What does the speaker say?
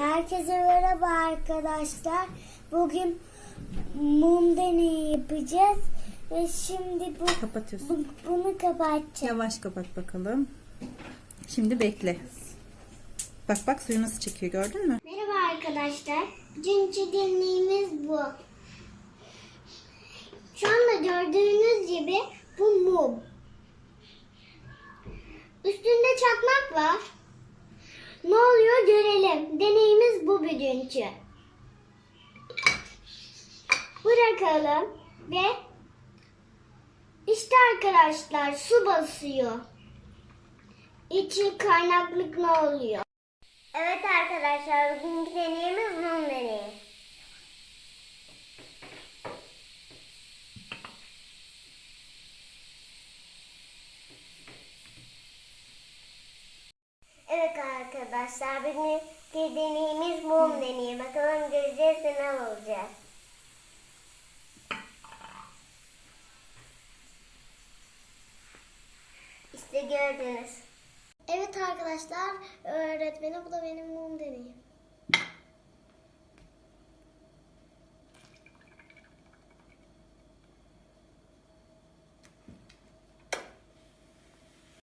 Herkese merhaba arkadaşlar. Bugün mum deneyi yapacağız. Ve şimdi bu, Kapatıyorsun. bu- bunu kapatacağım. Yavaş kapat bakalım. Şimdi bekle. Bak bak suyu nasıl çekiyor gördün mü? Merhaba arkadaşlar. Bugünkü deneyimiz bu. Şu anda gördüğünüz gibi bu mum. Üstünde çakmak var. Ne oluyor görelim. Bugünkü. Bırakalım ve işte arkadaşlar su basıyor. İçi kaynaklık ne oluyor? Evet arkadaşlar bugünkü deneyimiz mum deneyi. Evet arkadaşlar bugünkü deneyimiz mum deneyi. Bakalım göreceğiz ne olacak. İşte gördünüz. Evet arkadaşlar öğretmenim bu da benim mum deneyim.